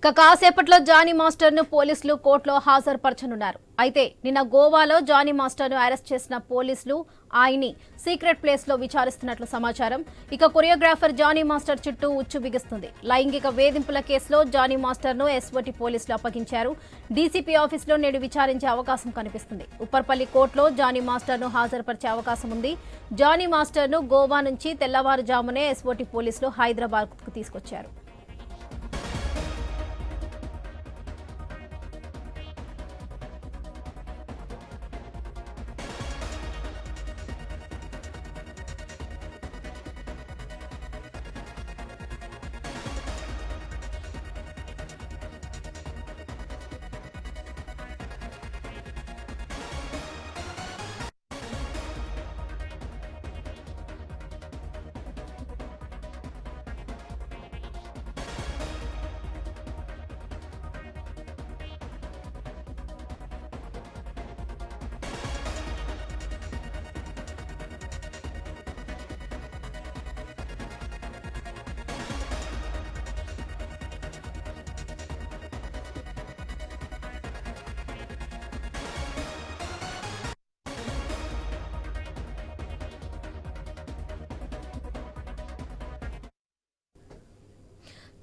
ఇక కాసేపట్లో జానీ మాస్టర్ను పోలీసులు కోర్టులో హాజరుపరచనున్నారు. అయితే నిన్న గోవాలో జానీ మాస్టర్ను అరెస్ట్ చేసిన పోలీసులు ఆయన్ని సీక్రెట్ ప్లేస్లో విచారిస్తున్నట్లు సమాచారం. ఇక కొరియోగ్రాఫర్ జానీ మాస్టర్ చుట్టూ ఉచ్చు బిగుస్తుంది. లైంగిక వేధింపుల కేసులో జానీ మాస్టర్ను ఎస్ఓటి పోలీసులు అప్పగించారు. డీసీపీ ఆఫీసులో నేడు విచారించే అవకాశం కనిపిస్తుంది. ఉప్పర్పల్లి కోర్టులో జానీ మాస్టర్ను హాజరుపరిచే అవకాశం ఉంది. జానీ మాస్టర్ను గోవా నుంచి తెల్లవారుజామునే ఎస్ఓటి పోలీసులు హైదరాబాద్కు తీసుకొచ్చారు.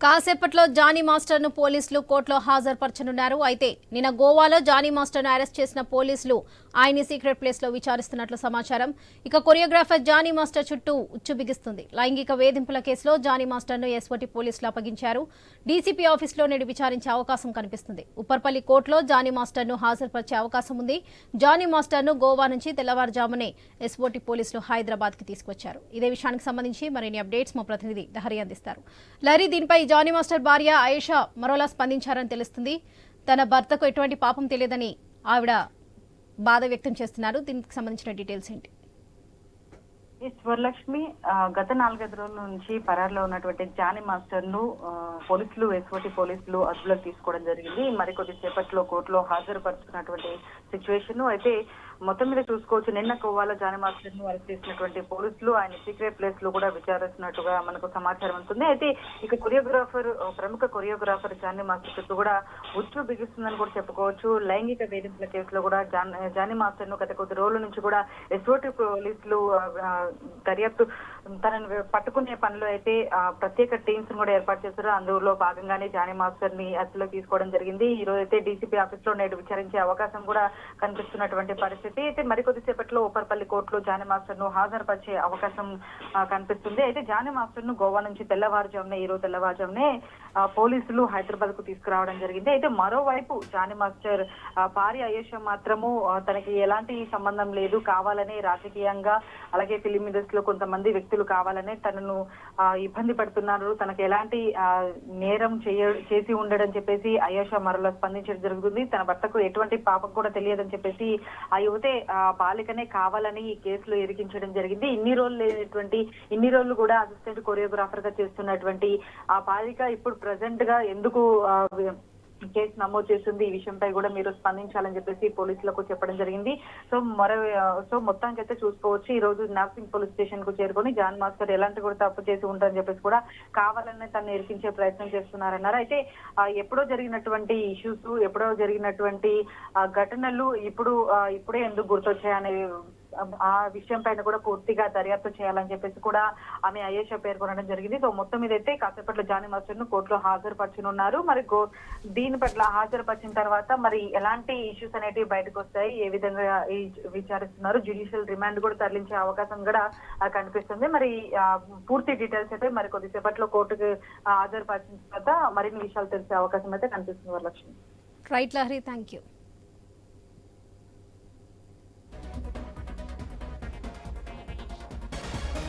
కాసేపట్లో జానీ మాస్టర్ను పోలీసులు కోర్టులో హాజరుపరచనున్నారు. అయితే నిన్న గోవాలో జానీ మాస్టర్ను అరెస్ట్ చేసిన పోలీసులు ఆయన్ని సీక్రెట్ ప్లేస్లో విచారిస్తున్నట్లు సమాచారం. ఇక కొరియోగ్రాఫర్ జానీ మాస్టర్ చుట్టూ ఉచ్చు బిగిస్తుంది. లైంగిక వేధింపుల కేసులో జానీ మాస్టర్ను ఎస్ఓటి పోలీసులు అప్పగించారు. డీసీపీ ఆఫీసులో నేడు విచారించే అవకాశం కనిపిస్తుంది. ఉప్పర్పల్లి కోర్టులో జానీ మాస్టర్ను హాజరుపరిచే అవకాశం ఉంది. జానీ మాస్టర్ను గోవా నుంచి తెల్లవారుజామునే ఎస్ఓటి పోలీసులు హైదరాబాద్కి తీసుకొచ్చారు ఇదే విషయానికి సంబంధించి మరిన్ని అప్డేట్స్ మా ప్రతినిధి దహరి అందిస్తారు. లహరి దీనిపై జానీ మాస్టర్ భార్య ఆయేషా మరోలా స్పందించారని తెలుస్తుంది. తన భర్తకు ఎటువంటి పాపం తెలియదని ఆవిడ బాధ వ్యక్తం చేస్తున్నారు. దీనికి సంబంధించిన డీటెయిల్స్ ఏంటి? స్వర్లక్ష్మి వరలక్ష్మి గత నాలుగైదు రోజుల నుంచి పరారులో ఉన్నటువంటి జానీ మాస్టర్ను పోలీసులు ఎస్ఓటి పోలీసులు అదుపులోకి తీసుకోవడం జరిగింది. మరికొద్ది సేపట్లో కోర్టులో హాజరుపరుచుకున్నటువంటి సిచ్యువేషన్ అయితే మొత్తం మీద చూసుకోవచ్చు. నిన్న కోవాల జానీ మాస్టర్ను అరెస్ట్ చేసినటువంటి పోలీసులు ఆయన సీక్రెట్ ప్లేస్లో కూడా విచారిస్తున్నట్టుగా మనకు సమాచారం ఉంటుంది అయితే ఇక కొరియోగ్రాఫర్ ప్రముఖ కొరియోగ్రాఫర్ జానీ మాస్టర్ చుట్టూ కూడా ఉచ్చు బిగిస్తుందని కూడా చెప్పుకోవచ్చు. లైంగిక వేధింపుల కేసులో కూడా జానీ మాస్టర్ను గత కొద్ది రోజుల నుంచి కూడా ఎస్ఓటి పోలీసులు దర్యాప్తు తనను పట్టుకునే పనిలో అయితే ప్రత్యేక టీమ్స్ కూడా ఏర్పాటు చేశారు. అందులో భాగంగానే జానీ మాస్టర్ని అదుపులోకి తీసుకోవడం జరిగింది. ఈ రోజు అయితే డీసీపీ ఆఫీస్లో నేడు విచారించే అవకాశం కూడా కనిపిస్తున్నటువంటి పరిస్థితి. అయితే మరికొద్ది సేపట్లో ఉపర్పల్లి కోర్టులో జానీ మాస్టర్ను హాజరుపరిచే అవకాశం కనిపిస్తుంది. అయితే జానీ మాస్టర్ను గోవా నుంచి తెల్లవారుజామునే ఈ రోజు తెల్లవారుజామునే పోలీసులు హైదరాబాద్కు తీసుకురావడం జరిగింది. అయితే మరోవైపు జానీ మాస్టర్ ఆ, భార్య అయేష మాత్రము తనకి ఎలాంటి సంబంధం లేదు కావాలనే రాజకీయంగా అలాగే ఫిలిం ఇండస్ట్రీలో కొంతమంది వ్యక్తులు కావాలనే తనను ఇబ్బంది పడుతున్నారు. తనకు ఎలాంటి నేరం చేయ చేసి ఉండడం చెప్పేసి అయోష మరలా స్పందించడం జరుగుతుంది. తన భర్తకు ఎటువంటి పాపం కూడా తెలియదని చెప్పేసి ఆ కాకపోతే ఆ బాలికనే కావాలని ఈ కేసులో ఇరికించడం జరిగింది. ఇన్ని రోజులు లేనటువంటి ఇన్ని రోజులు కూడా అసిస్టెంట్ కొరియోగ్రాఫర్గా చేస్తున్నటువంటి ఆ బాలిక ఇప్పుడు ప్రజెంట్గా ఎందుకు ఆ, కేసు నమోదు చేస్తుంది ఈ విషయంపై కూడా మీరు స్పందించాలని చెప్పేసి పోలీసులకు చెప్పడం జరిగింది. సో మరో సో మొత్తానికి అయితే చూసుకోవచ్చు. ఈ రోజు నాగ్సింగ్ పోలీస్ స్టేషన్కు చేరుకొని జాన్ మాస్టర్ ఎలాంటి కూడా తప్పు చేసి ఉంటారని చెప్పేసి కూడా కావాలనే తను ఇరికించే ప్రయత్నం చేస్తున్నారన్నారు. అయితే ఎప్పుడో జరిగినటువంటి ఇష్యూస్ ఎప్పుడో జరిగినటువంటి ఘటనలు ఇప్పుడు ఆ, ఇప్పుడే ఎందుకు గుర్తొచ్చాయనే ఆ విషయం పైన కూడా పూర్తిగా దర్యాప్తు చేయాలని చెప్పేసి కూడా ఆమె అయేష పేర్కొనడం జరిగింది. సో మొత్తం మీద అయితే కాసేపట్లో జానీ మాస్టర్ను కోర్టులో హాజరుపరచనున్నారు. మరి గో- దీని పట్ల హాజరుపరిచిన తర్వాత మరి ఎలాంటి ఇష్యూస్ అనేటివి బయటకు వస్తాయి? ఏ విధంగా విచారిస్తున్నారు? జ్యుడిషియల్ రిమాండ్ కూడా తరలించే అవకాశం కూడా కనిపిస్తుంది. మరి పూర్తి డీటెయిల్స్ అయితే మరి కొద్దిసేపట్లో కోర్టుకు హాజరుపరిచిన తర్వాత మరిన్ని విషయాలు తెలిసే అవకాశం అయితే కనిపిస్తుంది Varalakshmi. Right Lahari thank you